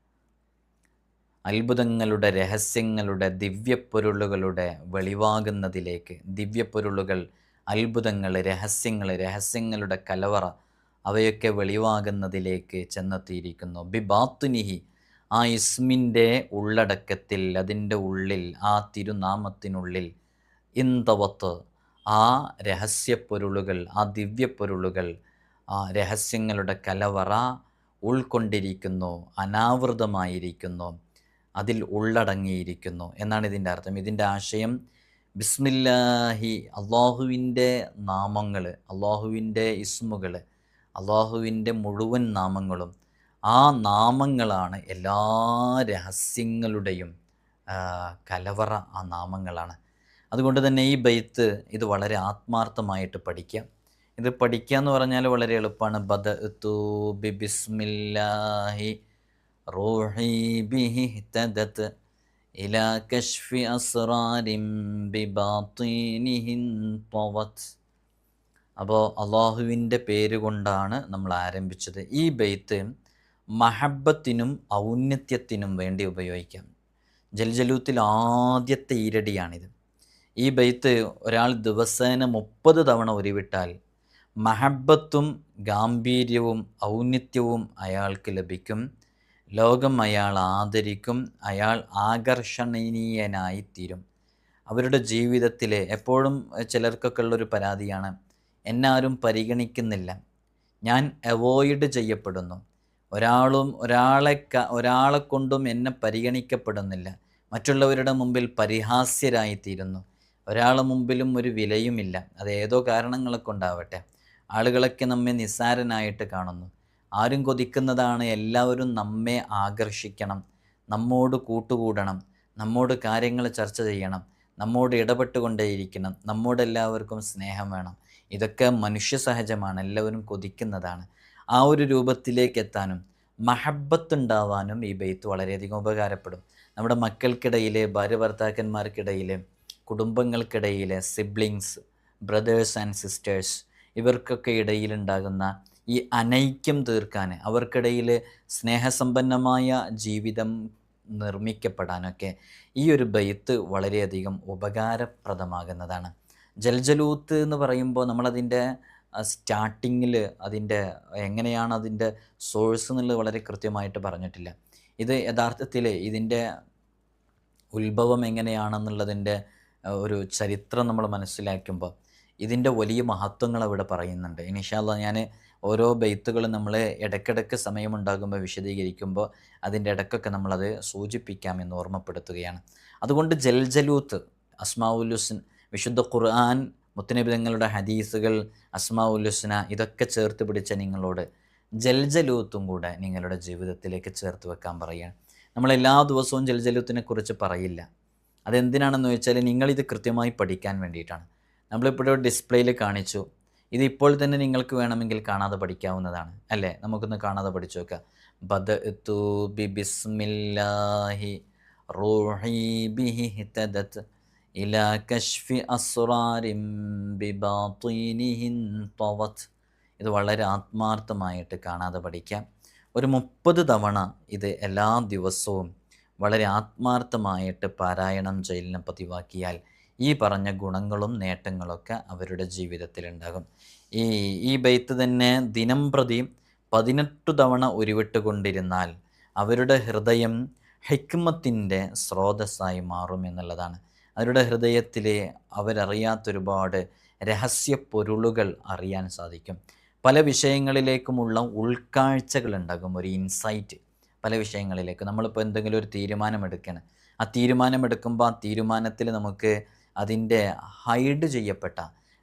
അത്ഭുതങ്ങളുടെ രഹസ്യങ്ങളുടെ ദിവ്യപ്പൊരുളുകളുടെ വെളിവാകുന്നതിലേക്ക് ദിവ്യപ്പൊരുളുകൾ അത്ഭുതങ്ങൾ രഹസ്യങ്ങൾ രഹസ്യങ്ങളുടെ കലവറ അവയൊക്കെ വെളിവാകുന്നതിലേക്ക് ചെന്നെത്തിയിരിക്കുന്നു. ബിബാത്തുനിഹി ആ ഇസ്മിന്റെ ഉള്ളടക്കത്തിൽ അതിന്റെ ഉള്ളിൽ ആ തിരുനാമത്തിനുള്ളിൽ ഇന്തവത്ത് ആ രഹസ്യപ്പൊരുളുകൾ ആ ദിവ്യപ്പൊരുളുകൾ ആ രഹസ്യങ്ങളുടെ കലവറ ഉൾക്കൊണ്ടിരിക്കുന്നു അനാവൃതമായിരിക്കുന്നു. അതിൽ ഉള്ളടങ്ങിയിരിക്കുന്നു എന്നാണ് ഇതിന്റെ അർത്ഥം. ഇതിന്റെ ആശയം ബിസ്മില്ലാഹി അള്ളാഹുവിന്റെ നാമങ്ങൾ അള്ളാഹുവിന്റെ ഇസ്മുകൾ അള്ളാഹുവിന്റെ മുഴുവൻ നാമങ്ങളും ആ നാമങ്ങളാണ് എല്ലാ രഹസ്യങ്ങളുടെയും കലവറ ആ നാമങ്ങളാണ്. അതുകൊണ്ട് തന്നെ ഈ ബൈത്ത് ഇത് വളരെ ആത്മാർത്ഥമായിട്ട് പഠിക്കുക ഇത് പഠിക്കുക എന്ന് പറഞ്ഞാൽ വളരെ എളുപ്പമാണ്. ബദ ബിസ്മില്ലാഹി റൂഹി ബിഹി اهتدت ഇലാ കശ്ഫി അസ്റാരിം بباطينه പവത്ത് അപ്പോൾ അള്ളാഹുവിന്റെ പേര് കൊണ്ടാണ് നമ്മൾ ആരംഭിച്ചത്. ഈ ബെയ്ത്ത് മഹബത്തിനും ഔന്നത്യത്തിനും വേണ്ടി ഉപയോഗിക്കാം. ജൽജലൂത്തിൽ ആദ്യത്തെ ഈരടിയാണിത്. ഈ ബെയ്ത്ത് ഒരാൾ ദിവസേന മുപ്പത് തവണ ഉരുവിട്ടാൽ മഹബത്തും ഗാംഭീര്യവും ഔന്നത്യവും അയാൾക്ക് ലഭിക്കും. ലോകം അയാൾ ആദരിക്കും അയാൾ ആകർഷണീയനായി തീരും അവരുടെ ജീവിതത്തിൽ എപ്പോഴും ചിലർക്കൊക്കെ ഉള്ളൊരു പരാതിയാണ് എന്നാരും പരിഗണിക്കുന്നില്ല. ഞാൻ അവോയ്ഡ് ചെയ്യപ്പെടുന്നു. ഒരാളും ഒരാളെ ഒരാളെ കൊണ്ടും എന്നെ പരിഗണിക്കപ്പെടുന്നില്ല. മറ്റുള്ളവരുടെ മുമ്പിൽ പരിഹാസ്യരായിത്തീരുന്നു. ഒരാളെ മുമ്പിലും ഒരു വിലയുമില്ല. അത് ഏതോ കാരണങ്ങളൊക്കെ ഉണ്ടാവട്ടെ. ആളുകളൊക്കെ നമ്മെ നിസ്സാരനായിട്ട് കാണുന്നു. ആരും കൊതിക്കുന്നതാണ് എല്ലാവരും നമ്മെ ആകർഷിക്കണം നമ്മോട് കൂട്ടുകൂടണം നമ്മോട് കാര്യങ്ങൾ ചർച്ച ചെയ്യണം നമ്മോട് ഇടപെട്ടുകൊണ്ടേയിരിക്കണം നമ്മോട് എല്ലാവർക്കും സ്നേഹം വേണം. ഇതൊക്കെ മനുഷ്യ സഹജമാണ് എല്ലാവരും കൊതിക്കുന്നതാണ്. ആ ഒരു രൂപത്തിലേക്ക് എത്താനും മഹബത്തുണ്ടാവാനും ഈ ബെയ്ത്ത് വളരെയധികം ഉപകാരപ്പെടും. നമ്മുടെ മക്കൾക്കിടയിൽ ഭാര്യ ഭർത്താക്കന്മാർക്കിടയിൽ കുടുംബങ്ങൾക്കിടയിൽ സിബ്ലിങ്സ് ബ്രദേഴ്സ് ആൻഡ് സിസ്റ്റേഴ്സ് ഇവർക്കൊക്കെ ഇടയിലുണ്ടാകുന്ന ഈ അനൈക്യം തീർക്കാൻ അവർക്കിടയിൽ സ്നേഹസമ്പന്നമായ ജീവിതം നിർമ്മിക്കപ്പെടാനൊക്കെ ഈ ഒരു ബെയ്ത്ത് വളരെയധികം ഉപകാരപ്രദമാകുന്നതാണ്. ജൽജലൂത്ത് എന്ന് പറയുമ്പോൾ നമ്മളതിന്റെ സ്റ്റാർട്ടിങ്ങിൽ അതിന്റെ എങ്ങനെയാണ് അതിന്റെ സോഴ്സ് എന്നുള്ളത് വളരെ കൃത്യമായിട്ട് പറഞ്ഞിട്ടില്ല. ഇത് യഥാർത്ഥത്തിൽ ഇതിന്റെ ഉത്ഭവം എങ്ങനെയാണെന്നുള്ളതിന്റെ ഒരു ചരിത്രം നമ്മൾ മനസ്സിലാക്കുമ്പോൾ ഇതിന്റെ വലിയ മഹത്വങ്ങൾ അവിടെ പറയുന്നുണ്ട്. ഇനിഷാല്ല ഞാൻ ഓരോ ബെയ്ത്തുകളും നമ്മൾ ഇടയ്ക്കിടയ്ക്ക് സമയമുണ്ടാകുമ്പോൾ വിശദീകരിക്കുമ്പോൾ അതിന്റെ ഇടയ്ക്കൊക്കെ നമ്മളത് സൂചിപ്പിക്കാമെന്ന് ഓർമ്മപ്പെടുത്തുകയാണ്. അതുകൊണ്ട് ജൽജലൂത്ത് അസ്മാവുലുസിൻ വിശുദ്ധ ഖുർആൻ മുത്തനബിതങ്ങളുടെ ഹദീസുകൾ അസ്മാവുലുസ്ന ഇതൊക്കെ ചേർത്ത് പിടിച്ച നിങ്ങളോട് ജൽജലൂത്തും കൂടെ നിങ്ങളുടെ ജീവിതത്തിലേക്ക് ചേർത്ത് വെക്കാൻ പറയുകയാണ്. നമ്മൾ എല്ലാ ദിവസവും ജൽജലൂത്തിനെ കുറിച്ച് പറയില്ല. അതെന്തിനാണെന്ന് ചോദിച്ചാൽ നിങ്ങളിത് കൃത്യമായി പഠിക്കാൻ വേണ്ടിയിട്ടാണ്. നമ്മളിപ്പോഴും ഡിസ്പ്ലേയിൽ കാണിച്ചു. ഇത് ഇപ്പോൾ തന്നെ നിങ്ങൾക്ക് വേണമെങ്കിൽ കാണാതെ പഠിക്കാവുന്നതാണ് അല്ലേ? നമുക്കൊന്ന് കാണാതെ പഠിച്ചു നോക്കാം. ബിഹി ഇലാ ഇത് വളരെ ആത്മാർത്ഥമായിട്ട് കാണാതെ പഠിക്കാം. ഒരു മുപ്പത് തവണ ഇത് എല്ലാ ദിവസവും വളരെ ആത്മാർത്ഥമായിട്ട് പാരായണം ചെയ്യലിനെ പതിവാക്കിയാൽ ഈ പറഞ്ഞ ഗുണങ്ങളും നേട്ടങ്ങളൊക്കെ അവരുടെ ജീവിതത്തിലുണ്ടാകും. ഈ ഈ ബൈത്ത് തന്നെ ദിനം പ്രതി പതിനെട്ട് തവണ ഉരുവിട്ടുകൊണ്ടിരുന്നാൽ അവരുടെ ഹൃദയം ഹിക്മത്തിന്റെ സ്രോതസ്സായി മാറും എന്നുള്ളതാണ്. അവരുടെ ഹൃദയത്തിൽ അവരറിയാത്തൊരുപാട് രഹസ്യ പൊരുളുകൾ അറിയാൻ സാധിക്കും. പല വിഷയങ്ങളിലേക്കുമുള്ള ഉൾക്കാഴ്ചകൾ ഉണ്ടാകും ഒരു ഇൻസൈറ്റ് പല വിഷയങ്ങളിലേക്ക്. നമ്മളിപ്പോൾ എന്തെങ്കിലും ഒരു തീരുമാനമെടുക്കണം. ആ തീരുമാനമെടുക്കുമ്പോൾ ആ തീരുമാനത്തിൽ നമുക്ക് അതിന്റെ ഹൈഡ് ചെയ്യപ്പെട്ട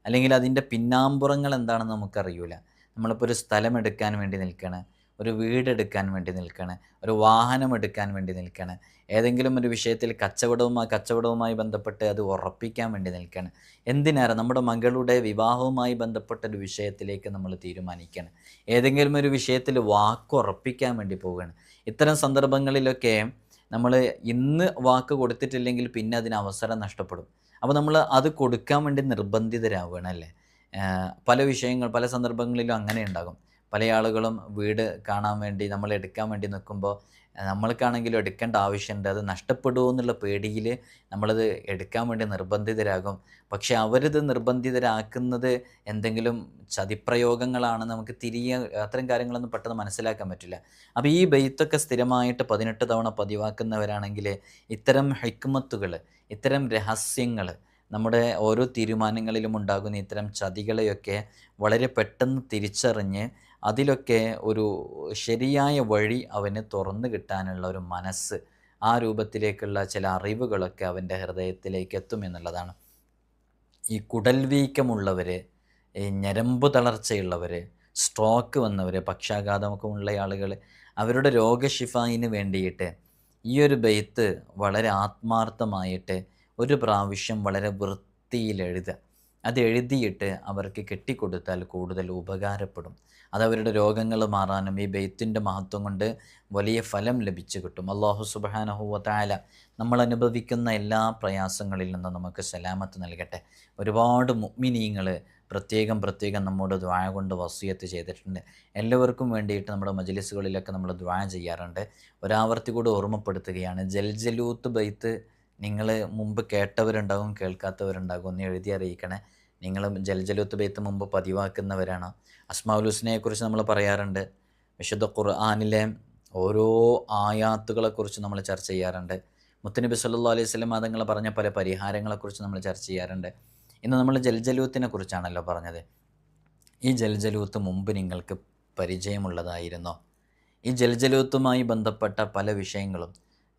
അല്ലെങ്കിൽ അതിന്റെ പിന്നാമ്പുറങ്ങൾ എന്താണെന്ന് നമുക്കറിയില്ല നമ്മളിപ്പോൾ ഒരു സ്ഥലം എടുക്കാൻ വേണ്ടി നിൽക്കുകയാണ് ഒരു വീടെടുക്കാൻ വേണ്ടി നിൽക്കുകയാണ് ഒരു വാഹനം എടുക്കാൻ വേണ്ടി നിൽക്കുകയാണ് ഏതെങ്കിലും ഒരു വിഷയത്തിൽ കച്ചവടവുമായി കച്ചവടവുമായി ബന്ധപ്പെട്ട് അത് ഉറപ്പിക്കാൻ വേണ്ടി നിൽക്കുകയാണ് എന്തിനേറെ നമ്മുടെ മകളുടെ വിവാഹവുമായി ബന്ധപ്പെട്ട ഒരു വിഷയത്തിലേക്ക് നമ്മൾ തീരുമാനിക്കുകയാണ് ഏതെങ്കിലും ഒരു വിഷയത്തിൽ വാക്ക് ഉറപ്പിക്കാൻ വേണ്ടി പോവുകയാണ്. ഇത്തരം സന്ദർഭങ്ങളിലൊക്കെ നമ്മൾ ഇന്ന് വാക്ക് കൊടുത്തിട്ടില്ലെങ്കിൽ പിന്നെ അതിന് അവസരം നഷ്ടപ്പെടും. അപ്പോൾ നമ്മൾ അത് കൊടുക്കാൻ വേണ്ടി നിർബന്ധിതരാവുകയാണ് അല്ലേ പല വിഷയങ്ങൾ പല സന്ദർഭങ്ങളിലും അങ്ങനെ ഉണ്ടാകും. പല ആളുകളും വീട് കാണാൻ വേണ്ടി നമ്മൾ എടുക്കാൻ വേണ്ടി നിൽക്കുമ്പോൾ നമ്മൾക്കാണെങ്കിലും എടുക്കേണ്ട ആവശ്യമുണ്ട്. അത് നഷ്ടപ്പെടുമോ എന്നുള്ള പേടിയിൽ നമ്മളത് എടുക്കാൻ വേണ്ടി നിർബന്ധിതരാകും. പക്ഷെ അവരിത് നിർബന്ധിതരാക്കുന്നത് എന്തെങ്കിലും ചതിപ്രയോഗങ്ങളാണ് നമുക്ക് തിരികെ അത്തരം കാര്യങ്ങളൊന്നും പെട്ടെന്ന് മനസ്സിലാക്കാൻ പറ്റില്ല. അപ്പോൾ ഈ ബെയ്ത്തൊക്കെ സ്ഥിരമായിട്ട് പതിനെട്ട് തവണ പതിവാക്കുന്നവരാണെങ്കിൽ ഇത്തരം ഹൈക്കുമത്തുകൾ ഇത്തരം രഹസ്യങ്ങൾ നമ്മുടെ ഓരോ തീരുമാനങ്ങളിലും ഉണ്ടാകുന്ന ഇത്തരം ചതികളെയൊക്കെ വളരെ പെട്ടെന്ന് തിരിച്ചറിഞ്ഞ് അതിലൊക്കെ ഒരു ശരിയായ വഴി അവന് തുറന്നു കിട്ടാനുള്ള ഒരു മനസ്സ് ആ രൂപത്തിലേക്കുള്ള ചില അറിവുകളൊക്കെ അവന്റെ ഹൃദയത്തിലേക്ക് എത്തും എന്നുള്ളതാണ്. ഈ കുടൽവീക്കമുള്ളവർ ഈ ഞരമ്പ് തളർച്ചയുള്ളവർ സ്ട്രോക്ക് വന്നവർ പക്ഷാഘാതമൊക്കെ ഉള്ള ആളുകൾ അവരുടെ രോഗശിഫായിന് വേണ്ടിയിട്ട് ഈ ഒരു ബെയ്ത്ത് വളരെ ആത്മാർത്ഥമായിട്ട് ഒരു പ്രാവശ്യം വളരെ വൃത്തിയിൽ എഴുതുക. അത് എഴുതിയിട്ട് അവർക്ക് കെട്ടിക്കൊടുത്താൽ കൂടുതൽ ഉപകാരപ്പെടും. അതവരുടെ രോഗങ്ങൾ മാറാനും ഈ ബെയ്ത്തിന്റെ മഹത്വം കൊണ്ട് വലിയ ഫലം ലഭിച്ചു കിട്ടും. അള്ളാഹു സുബാനഹുവല നമ്മൾ അനുഭവിക്കുന്ന എല്ലാ പ്രയാസങ്ങളിൽ നിന്നും നമുക്ക് സലാമത്ത് നൽകട്ടെ. ഒരുപാട് മുഗ്മിനീങ്ങൾ പ്രത്യേകം പ്രത്യേകം നമ്മോട് ദ്വായ കൊണ്ട് വസിയത്ത് ചെയ്തിട്ടുണ്ട്. എല്ലാവർക്കും വേണ്ടിയിട്ട് നമ്മുടെ മജലിസുകളിലൊക്കെ നമ്മൾ ദ്വായ ചെയ്യാറുണ്ട്. ഒരാവർത്തി കൂടെ ഓർമ്മപ്പെടുത്തുകയാണ്. ജൽജലൂത്ത് ബൈത്ത് നിങ്ങൾ മുമ്പ് കേട്ടവരുണ്ടാകും കേൾക്കാത്തവരുണ്ടാകും ഒന്ന് എഴുതി അറിയിക്കണേ. നിങ്ങൾ ജൽജലൂത്ത് ബൈത്ത് മുമ്പ് പതിവാക്കുന്നവരാണ്. ഹുസ്നയെക്കുറിച്ച് നമ്മൾ പറയാറുണ്ട്. വിശുദ്ധ ഖുർആാനിലെ ഓരോ ആയാത്തുകളെക്കുറിച്ച് നമ്മൾ ചർച്ച ചെയ്യാറുണ്ട്. മുത്തനബി സല്ലു അലൈഹി സ്വലം അതങ്ങൾ പറഞ്ഞ പല പരിഹാരങ്ങളെക്കുറിച്ച് നമ്മൾ ചർച്ച ചെയ്യാറുണ്ട്. ഇന്ന് നമ്മൾ ജൽജലൂത്തിനെ കുറിച്ചാണല്ലോ പറഞ്ഞത്. ഈ ജൽജലൂത്ത് മുമ്പ് നിങ്ങൾക്ക് പരിചയമുള്ളതായിരുന്നോ? ഈ ജൽജലൂത്തുമായി ബന്ധപ്പെട്ട പല വിഷയങ്ങളും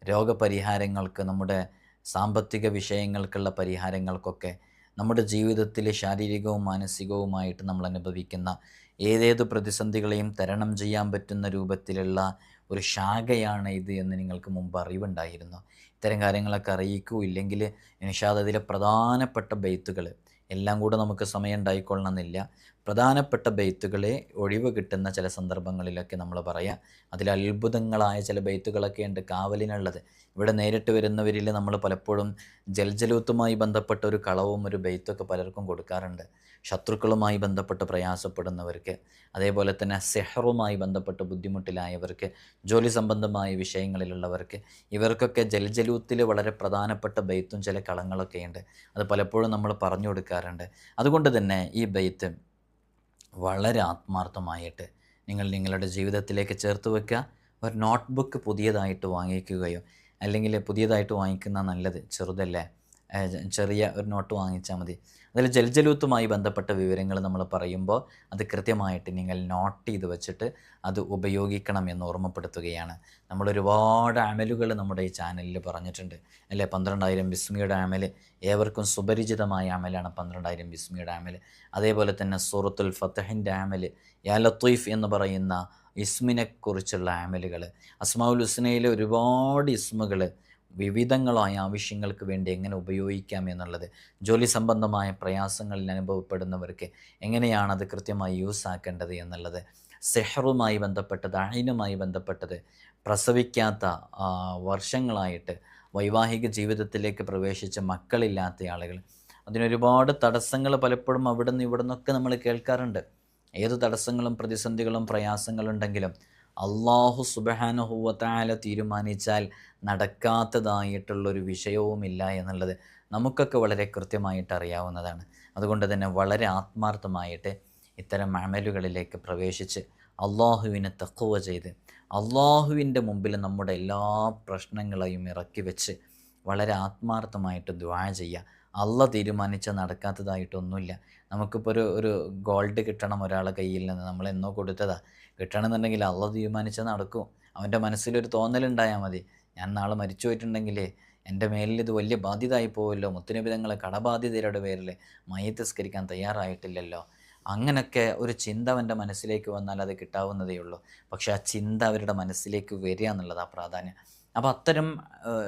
രോഗപരിഹാരങ്ങൾക്ക് നമ്മുടെ സാമ്പത്തിക വിഷയങ്ങൾക്കുള്ള പരിഹാരങ്ങൾക്കൊക്കെ നമ്മുടെ ജീവിതത്തിൽ ശാരീരികവും മാനസികവുമായിട്ട് നമ്മൾ അനുഭവിക്കുന്ന ഏതേത് പ്രതിസന്ധികളെയും തരണം ചെയ്യാൻ പറ്റുന്ന രൂപത്തിലുള്ള ഒരു ശാഖയാണ് ഇത് എന്ന് നിങ്ങൾക്ക് മുമ്പ് അറിവുണ്ടായിരുന്നു. ഇത്തരം കാര്യങ്ങളൊക്കെ അറിയിക്കൂ ഇല്ലെങ്കിൽ നിഷാദ് അതിലെ പ്രധാനപ്പെട്ട ബെയ്ത്തുകൾ എല്ലാം കൂടെ നമുക്ക് സമയം ഉണ്ടായിക്കൊള്ളണമെന്നില്ല പ്രധാനപ്പെട്ട ബെയ്ത്തുകളെ ഒഴിവ് കിട്ടുന്ന ചില സന്ദർഭങ്ങളിലൊക്കെ നമ്മൾ പറയാം. അതിൽ അത്ഭുതങ്ങളായ ചില ബെയ്ത്തുകളൊക്കെ ഉണ്ട് കാവലിനുള്ളത്. ഇവിടെ നേരിട്ട് വരുന്നവരിൽ നമ്മൾ പലപ്പോഴും ജൽജലൂത്തുമായി ബന്ധപ്പെട്ട ഒരു കളവും ഒരു ബെയ്ത്തൊക്കെ പലർക്കും കൊടുക്കാറുണ്ട്. ശത്രുക്കളുമായി ബന്ധപ്പെട്ട് പ്രയാസപ്പെടുന്നവർക്ക് അതേപോലെ തന്നെ സെഹറുമായി ബന്ധപ്പെട്ട് ബുദ്ധിമുട്ടിലായവർക്ക് ജോലി സംബന്ധമായ വിഷയങ്ങളിലുള്ളവർക്ക് ഇവർക്കൊക്കെ ജൽജലൂത്തിൽ വളരെ പ്രധാനപ്പെട്ട ബെയ്ത്തും ചില കളങ്ങളൊക്കെ ഉണ്ട്. അത് പലപ്പോഴും നമ്മൾ പറഞ്ഞു കൊടുക്കാറുണ്ട്. അതുകൊണ്ട് തന്നെ ഈ ബെയ്ത്ത് വളരെ ആത്മാർത്ഥമായിട്ട് നിങ്ങൾ നിങ്ങളുടെ ജീവിതത്തിലേക്ക് ചേർത്ത് വെക്കുക. ഒരു നോട്ട് ബുക്ക് പുതിയതായിട്ട് വാങ്ങിക്കുകയോ അല്ലെങ്കിൽ പുതിയതായിട്ട് വാങ്ങിക്കുന്ന നല്ലത് ചെറുതല്ലേ ചെറിയ ഒരു നോട്ട് വാങ്ങിച്ചാൽ മതി. അതിൽ ജൽജലൂത്തുമായി ബന്ധപ്പെട്ട വിവരങ്ങൾ നമ്മൾ പറയുമ്പോൾ അത് കൃത്യമായിട്ട് നിങ്ങൾ നോട്ട് ചെയ്ത് വെച്ചിട്ട് അത് ഉപയോഗിക്കണം എന്ന് ഓർമ്മപ്പെടുത്തുകയാണ്. നമ്മൾ ഒരുപാട് അമലുകൾ നമ്മുടെ ഈ ചാനലിൽ പറഞ്ഞിട്ടുണ്ട്. അല്ലേ? പന്ത്രണ്ടായിരം ബിസ്മിയുടെ അമൽ ഏവർക്കും സുപരിചിതമായ അമലാണ് പന്ത്രണ്ടായിരം ബിസ്മിയുടെ അമൽ അതേപോലെ തന്നെ സൂറത്തുൽ ഫത്തഹിന്റെ അമൽ യാ ലത്തീഫ് എന്ന് പറയുന്ന ഇസ്മിനെക്കുറിച്ചുള്ള അമലുകൾ. അസ്മാഉൽ ഹുസ്നയിലെ ഒരുപാട് ഇസ്മുകൾ വിവിധങ്ങളായ ആവശ്യങ്ങൾക്ക് വേണ്ടി എങ്ങനെ ഉപയോഗിക്കാം എന്നുള്ളത് ജോലി സംബന്ധമായ പ്രയാസങ്ങളിൽ അനുഭവപ്പെടുന്നവർക്ക് എങ്ങനെയാണ് അത് കൃത്യമായി യൂസ് ആക്കേണ്ടത് എന്നുള്ളത് സെഹറുമായി ബന്ധപ്പെട്ടത് അഹിനുമായി ബന്ധപ്പെട്ടത് പ്രസവിക്കാത്ത വർഷങ്ങളായിട്ട് വൈവാഹിക ജീവിതത്തിലേക്ക് പ്രവേശിച്ച മക്കളില്ലാത്ത ആളുകൾ. അതിനൊരുപാട് തടസ്സങ്ങൾ പലപ്പോഴും അവിടെ നിന്ന് ഇവിടെ നിന്നൊക്കെ നമ്മൾ കേൾക്കാറുണ്ട്. ഏത് തടസ്സങ്ങളും പ്രതിസന്ധികളും പ്രയാസങ്ങളുണ്ടെങ്കിലും അള്ളാഹു സുബഹാനുഹൂവത്താല തീരുമാനിച്ചാൽ നടക്കാത്തതായിട്ടുള്ളൊരു വിഷയവുമില്ല എന്നുള്ളത് നമുക്കൊക്കെ വളരെ കൃത്യമായിട്ട് അറിയാവുന്നതാണ്. അതുകൊണ്ട് തന്നെ വളരെ ആത്മാർത്ഥമായിട്ട് ഇത്തരം അമലുകളിലേക്ക് പ്രവേശിച്ച് അള്ളാഹുവിനെ തക്കുവ ചെയ്ത് അള്ളാഹുവിന്റെ മുമ്പിൽ നമ്മുടെ എല്ലാ പ്രശ്നങ്ങളെയും ഇറക്കി വെച്ച് വളരെ ആത്മാർത്ഥമായിട്ട് ദ്വാ ചെയ്യുക. അള്ള തീരുമാനിച്ച നടക്കാത്തതായിട്ടൊന്നുമില്ല. നമുക്കിപ്പോൾ ഒരു ഒരു ഗോൾഡ് കിട്ടണം ഒരാളെ കയ്യിൽ നിന്ന് നമ്മൾ എന്നോ കൊടുത്തതാ. കിട്ടണമെന്നുണ്ടെങ്കിൽ അള്ള തീരുമാനിച്ചാൽ നടക്കും. അവന്റെ മനസ്സിലൊരു തോന്നലുണ്ടായാൽ മതി. ഞാൻ നാളെ മരിച്ചു പോയിട്ടുണ്ടെങ്കിൽ എന്റെ മേലിൽ ഇത് വലിയ ബാധ്യതയായി പോവല്ലോ. മുത്തുനിബിതങ്ങളെ കടബാധ്യതയുടെ പേരിൽ മയത്തിസ്കരിക്കാൻ തയ്യാറായിട്ടില്ലല്ലോ. അങ്ങനൊക്കെ ഒരു ചിന്ത അവന്റെ മനസ്സിലേക്ക് വന്നാൽ അത് കിട്ടാവുന്നതേ ഉള്ളൂ. പക്ഷേ ആ ചിന്ത അവരുടെ മനസ്സിലേക്ക് വരിക എന്നുള്ളത് ആ പ്രാധാന്യം. അപ്പോൾ അത്തരം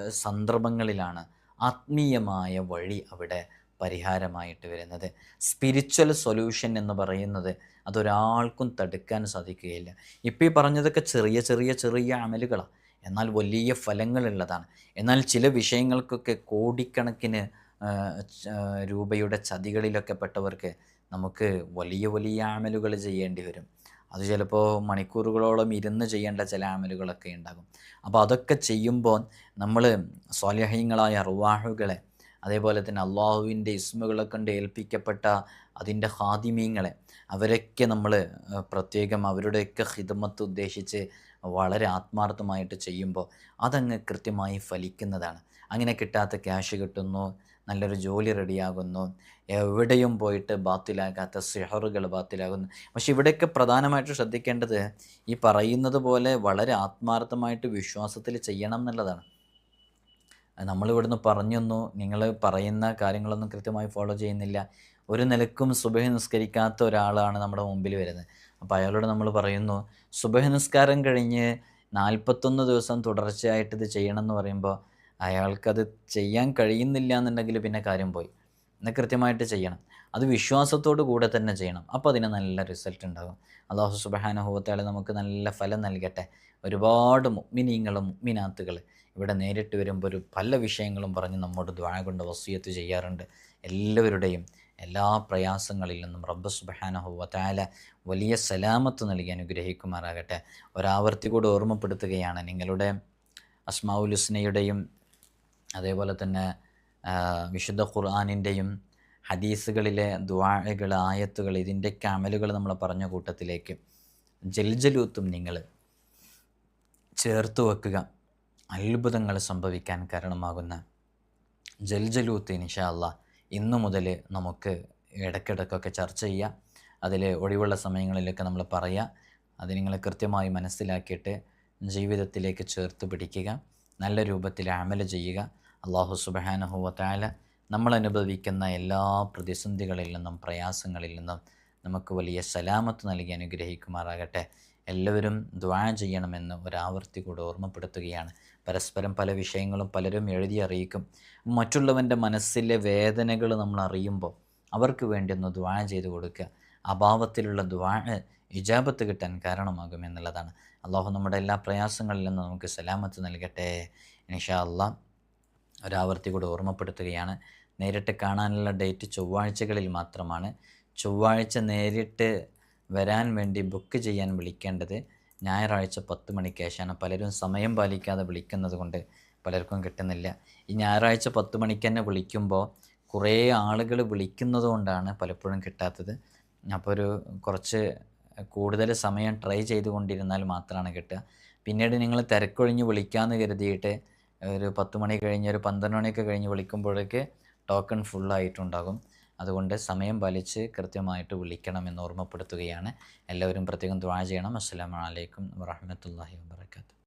സന്ദർഭങ്ങളിലാണ് ആത്മീയമായ വഴി അവിടെ പരിഹാരമായിട്ട് വരുന്നത്. സ്പിരിച്വൽ സൊല്യൂഷൻ എന്ന് പറയുന്നത് അതൊരാൾക്കും തടുക്കാൻ സാധിക്കുകയില്ല. ഇപ്പോൾ ഈ പറഞ്ഞതൊക്കെ ചെറിയ ചെറിയ ചെറിയ അമലുകളാണ് എന്നാൽ വലിയ ഫലങ്ങളുള്ളതാണ്. എന്നാൽ ചില വിഷയങ്ങൾക്കൊക്കെ കോടിക്കണക്കിന് രൂപയുടെ ചതികളിലൊക്കെ പെട്ടവർക്ക് നമുക്ക് വലിയ വലിയ ആമലുകൾ ചെയ്യേണ്ടി വരും. അത് ചിലപ്പോൾ മണിക്കൂറുകളോളം ഇരുന്ന് ചെയ്യേണ്ട ചില ആമലുകളൊക്കെ ഉണ്ടാകും. അപ്പോൾ അതൊക്കെ ചെയ്യുമ്പോൾ നമ്മൾ സ്വാലഹ്യങ്ങളായ അറുവാഹുകളെ അതേപോലെ തന്നെ അള്ളാഹുവിന്റെ ഇസ്മുകളെ കൊണ്ട് ഏൽപ്പിക്കപ്പെട്ട അതിന്റെ ഹാദിമീങ്ങളെ അവരൊക്കെ നമ്മൾ പ്രത്യേകം അവരുടെയൊക്കെ ഹിദമത്ത് ഉദ്ദേശിച്ച് വളരെ ആത്മാർത്ഥമായിട്ട് ചെയ്യുമ്പോൾ അതങ്ങ് കൃത്യമായി ഫലിക്കുന്നതാണ്. അങ്ങനെ കിട്ടാത്ത ക്യാഷ് കിട്ടുന്നു നല്ലൊരു ജോലി റെഡിയാകുന്നു എവിടെയും പോയിട്ട് ബാത്തിലാകാത്ത സിഹറുകൾ ബാത്തിലാകുന്നു. പക്ഷെ ഇവിടെയൊക്കെ പ്രധാനമായിട്ട് ശ്രദ്ധിക്കേണ്ടത് ഈ പറയുന്നത് പോലെ വളരെ ആത്മാർത്ഥമായിട്ട് വിശ്വാസത്തിൽ ചെയ്യണം എന്നുള്ളതാണ്. നമ്മളിവിടുന്ന് പറഞ്ഞൊന്നു നിങ്ങൾ പറയുന്ന കാര്യങ്ങളൊന്നും കൃത്യമായി ഫോളോ ചെയ്യുന്നില്ല. ഒരു നിലക്കും സുബഹ നിസ്കരിക്കാത്ത ഒരാളാണ് നമ്മുടെ മുമ്പിൽ വരുന്നത്. അപ്പോൾ അയാളോട് നമ്മൾ പറയുന്നു സുബഹ നിസ്കാരം കഴിഞ്ഞ് നാൽപ്പത്തൊന്ന് ദിവസം തുടർച്ചയായിട്ട് ഇത് ചെയ്യണം എന്ന് പറയുമ്പോൾ അയാൾക്കത് ചെയ്യാൻ കഴിയുന്നില്ല എന്നുണ്ടെങ്കിൽ പിന്നെ കാര്യം പോയി. എന്നാൽ കൃത്യമായിട്ട് ചെയ്യണം. അത് വിശ്വാസത്തോടു കൂടെ തന്നെ ചെയ്യണം. അപ്പോൾ അതിന് നല്ല റിസൾട്ട് ഉണ്ടാകും. അള്ളാഹു സുബഹാനുഭവത്താളെ നമുക്ക് നല്ല ഫലം നൽകട്ടെ. ഒരുപാട് മിനിങ്ങളും മുഗ്മിനാത്തുകൾ ഇവിടെ നേരിട്ട് വരുമ്പോൾ ഒരു പല വിഷയങ്ങളും പറഞ്ഞ് നമ്മോട് ദ്വാഴ കൊണ്ട് വസീയത്ത് ചെയ്യാറുണ്ട്. എല്ലാവരുടെയും എല്ലാ പ്രയാസങ്ങളിൽ നിന്നും റബ്ബ് സുബാനഹുവല വലിയ സലാമത്ത് നൽകി അനുഗ്രഹിക്കുമാറാകട്ടെ. ഒരാവർത്തി കൂടെ ഓർമ്മപ്പെടുത്തുകയാണ് നിങ്ങളുടെ അസ്മാഉൽ ഹുസ്നയുടെയും അതേപോലെ തന്നെ വിശുദ്ധ ഖുർആാനിന്റെയും ഹദീസുകളിലെ ദ്വാഴകൾ ആയത്തുകൾ ഇതിന്റെയൊക്കെ അമലുകൾ നമ്മൾ പറഞ്ഞ കൂട്ടത്തിലേക്ക് ജൽജലൂത്തും നിങ്ങൾ ചേർത്ത് വെക്കുക. അത്ഭുതങ്ങൾ സംഭവിക്കാൻ കാരണമാകുന്ന ജൽജലൂത്ത് ഇൻഷാല്ല ഇന്നു മുതൽ നമുക്ക് ഇടയ്ക്കിടയ്ക്കൊക്കെ ചർച്ച ചെയ്യാം അതിൽ ഒഴിവുള്ള സമയങ്ങളിലൊക്കെ നമ്മൾ പറയുക. അത് നിങ്ങൾ കൃത്യമായി മനസ്സിലാക്കിയിട്ട് ജീവിതത്തിലേക്ക് ചേർത്ത് പിടിക്കുക. നല്ല രൂപത്തിൽ അമല ചെയ്യുക. അള്ളാഹു സുബഹാനഹുവത്താല നമ്മൾ അനുഭവിക്കുന്ന എല്ലാ പ്രതിസന്ധികളിൽ നിന്നും പ്രയാസങ്ങളിൽ നിന്നും നമുക്ക് വലിയ സലാമത്ത് നൽകി അനുഗ്രഹിക്കുമാറാകട്ടെ. എല്ലാവരും ദ്വാ ചെയ്യണമെന്ന് ഒരാവർത്തി കൂടെ ഓർമ്മപ്പെടുത്തുകയാണ്. പരസ്പരം പല വിഷയങ്ങളും പലരും എഴുതി അറിയിക്കും. മറ്റുള്ളവന്റെ മനസ്സിലെ വേദനകൾ നമ്മൾ അറിയുമ്പോൾ അവർക്ക് വേണ്ടി ഒന്ന് ദ്വാ ചെയ്ത് കൊടുക്കുക. അഭാവത്തിലുള്ള ദ്വാ ഇജാബത്ത് കിട്ടാൻ കാരണമാകും എന്നുള്ളതാണ്. അള്ളാഹു നമ്മുടെ എല്ലാ പ്രയാസങ്ങളിൽ നമുക്ക് സലാമത്ത് നൽകട്ടെ. ഇൻഷാ അള്ളാഹ് ഒരാവർത്തി കൂടെ ഓർമ്മപ്പെടുത്തുകയാണ്. നേരിട്ട് കാണാനുള്ള ഡേറ്റ് ചൊവ്വാഴ്ചകളിൽ മാത്രമാണ്. ചൊവ്വാഴ്ച നേരിട്ട് വരാൻ വേണ്ടി ബുക്ക് ചെയ്യാൻ വിളിക്കേണ്ടത് ഞായറാഴ്ച പത്ത് മണിക്ക് ശേഷമാണ് പലരും സമയം പാലിക്കാതെ വിളിക്കുന്നത് കൊണ്ട് പലർക്കും കിട്ടുന്നില്ല. ഈ ഞായറാഴ്ച പത്ത് മണിക്ക് തന്നെ വിളിക്കുമ്പോൾ കുറേ ആളുകൾ വിളിക്കുന്നത് കൊണ്ടാണ് പലപ്പോഴും കിട്ടാത്തത്. അപ്പോൾ ഒരു കുറച്ച് കൂടുതൽ സമയം ട്രൈ ചെയ്തുകൊണ്ടിരുന്നാൽ മാത്രമാണ് കിട്ടുക. പിന്നീട് നിങ്ങൾ തിരക്കൊഴിഞ്ഞ് വിളിക്കാമെന്ന് കരുതിയിട്ട് ഒരു പത്ത് മണി കഴിഞ്ഞ് ഒരു പന്ത്രണ്ട് മണിയൊക്കെ കഴിഞ്ഞ് വിളിക്കുമ്പോഴേക്ക് ടോക്കൺ ഫുള്ളായിട്ടുണ്ടാകും അതുകൊണ്ട് സമയം പാലിച്ച് കൃത്യമായിട്ട് വിളിക്കണം എന്ന് ഓർമ്മപ്പെടുത്തുകയാണ്. എല്ലാവരും പ്രത്യേകം ദ്വാ ചെയ്യണം. അസ്സലാമു അലൈക്കും വറഹ്മത്തുള്ളാഹി വബറകാതുഹു.